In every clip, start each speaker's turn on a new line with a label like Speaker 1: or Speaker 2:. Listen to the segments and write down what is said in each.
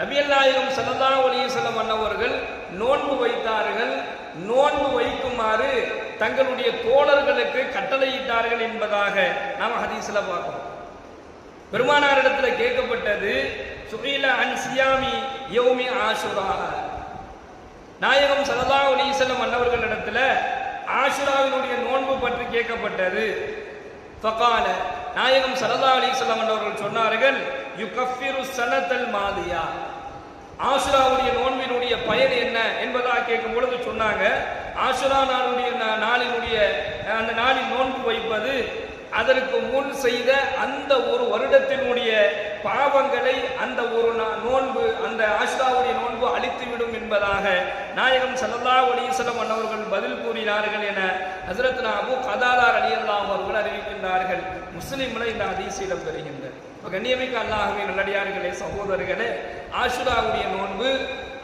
Speaker 1: நபியல் நாயகம் சல்லா அலிசல்லம் அன்னவர்கள் நோன்பு வைத்தார்கள். நோன்பு வைக்குமாறு தங்களுடைய தோழர்களுக்கு கட்டளையிட்டார்கள் என்பதாக நாம் ஹதீஸ்ல பார்க்கிறோம். பெருமானாரிடத்துல கேட்கப்பட்டது சுகீல அன் சியாமி யோமி ஆசுரா நாயகம் சல்லா அலிசல்லம் அன்னவர்களிடத்துல ஆசுராவினுடைய நோன்பு பற்றி கேட்கப்பட்டது. ஃபகால நாயகம் சல்லா அலிசல்லம் மன்னவர்கள் சொன்னார்கள் யுகஃபிரு சனத்தல் மாதியா ஆசுராவுடைய நோன்பினுடைய பயன் என்ன என்பதாக கேட்கும் பொழுது சொன்னாங்க ஆசுரா நாளுடைய நாளினுடைய அந்த நாளில் நோன்பு வைப்பது அதற்கு முன் செய்த அந்த ஒரு வருடத்தினுடைய பாவங்களை அந்த ஒரு நா- நோன்பு அந்த ஆசுராவுடைய நோன்பு அழித்துவிடும் என்பதாக நாயகம் சல்லா அலிசலம் அன்னவர்கள் பதில் கூறினார்கள் என ஹசரத் அபு கதாதார் அலியல்லாம் அவர்கள் அறிவிக்கின்றார்கள். முஸ்லிம்களை இந்த அதிசயம் பெறுகின்றது இப்ப கண்ணியமிக்க அல்லாஹுவே நல்லடியார்களே சகோதரர்களே ஆஷுராவுடைய நோன்பு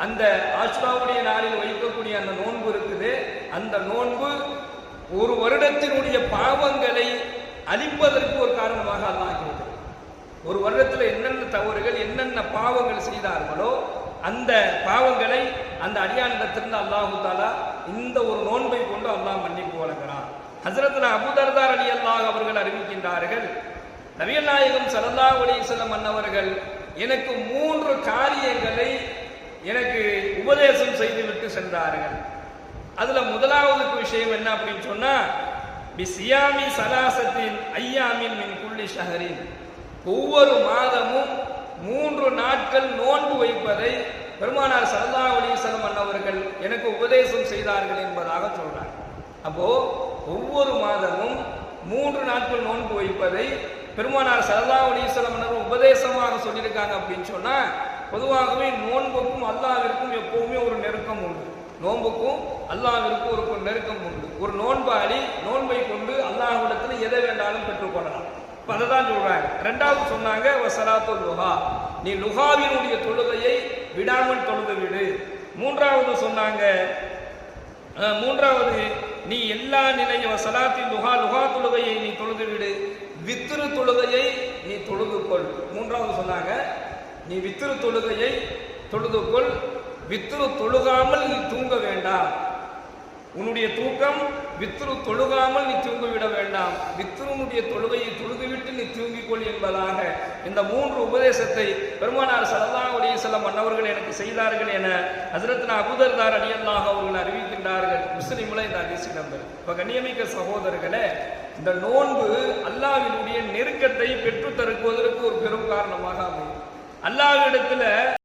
Speaker 1: அந்த ஆஷுராவுடைய நாளில் வைக்கக்கூடிய அந்த நோன்பு இருக்குது. அந்த நோன்பு ஒரு வருடத்தினுடைய பாவங்களை அழிப்பதற்கு ஒரு காரணமாக அல்லாகிறது ஒரு வருடத்தில் என்னென்ன தவறுகள் என்னென்ன பாவங்கள் செய்தார்களோ அந்த பாவங்களை அந்த அடியானிடத்திலிருந்து அல்லாஹு தாலா இந்த ஒரு நோன்பை கொண்டு அல்லாஹ் மன்னிப்பு வழங்குகிறான். ஹசரத்னா அபுதர்தார் அலி அல்லாஹ் அவர்கள் அறிவிக்கின்றார்கள் நபிகள் நாயகம் ஸல்லல்லாஹு மன்னவர்கள் எனக்கு மூன்று காரியங்களை எனக்கு உபதேசம் செய்துவிட்டு சென்றார்கள். அதுல முதலாவது விஷயம் என்ன அப்படின்னு சொன்னா பிசியாமி சலாசத்தின் ஐயாமின் மின் குள்ளி ஷஹரின். ஒவ்வொரு மாதமும் மூன்று நாட்கள் நோன்பு வைப்பதை பெருமானார் சரதா ஒலீசனம் அண்ணவர்கள் எனக்கு உபதேசம் செய்தார்கள் என்பதாக சொல்றாங்க அப்போ ஒவ்வொரு மாதமும் மூன்று நாட்கள் நோன்பு வைப்பதை பெருமானார் சரதா ஒலீசனம் வஸல்லம் உபதேசமாக சொல்லியிருக்காங்க அப்படின்னு சொன்னா பொதுவாகவே நோன்புக்கும் அல்லாவிற்கும் எப்பவுமே ஒரு நெருக்கம் உண்டு. நோன்புக்கும் அல்லாவிற்கும் ஒரு நெருக்கம் உண்டு. ஒரு நோன்பாளி நோன்பை கொண்டு அல்லாஹ்விடத்துல எதை வேண்டாலும் பெற்றுக்கொள்ளலாம். இப்போ அதை தான் சொல்கிறாங்க ரெண்டாவது சொன்னாங்க வசலாத்து லுஹா. நீ லுஹாவினுடைய தொழுகையை விடாமல் தொழுது விடு. மூன்றாவது சொன்னாங்க மூன்றாவது நீ எல்லா நிலையும் சலாத்தி லுஹா லுஹா தொழுகையை நீ தொழுது விடு. வித்திரு தொழுகையை நீ தொழுது கொள். மூன்றாவது சொன்னாங்க நீ வித்திரு தொழுகையை தொழுது கொள். வித்திரு தொழுகாமல் நீ தூங்க வேண்டாம். உன்னுடைய தூக்கம் வித்ரு தொழுகாமல் நீ தூங்கிவிட வேண்டாம். வித்ருனுடைய தொழுகையை தொழுதுவிட்டு நீ தூங்கிக்கொள் என்பதாக இந்த மூன்று உபதேசத்தை பெருமானார் சல்லா அலைஹி வஸல்லம் மன்னவர்கள் எனக்கு செய்தார்கள் என ஹஜரத்னா அபுதர்தார் அடியல்லாக அவர்கள் அறிவிக்கின்றார்கள். முஸ்லிம்ல இந்த அதிசி நம்பர் இப்போ கண்ணியமிக்க சகோதரர்களே இந்த நோன்பு அல்லாவினுடைய நெருக்கத்தை பெற்று தருக்குவதற்கு ஒரு பெரும் காரணமாக அமையும். அல்லாவிடத்தில்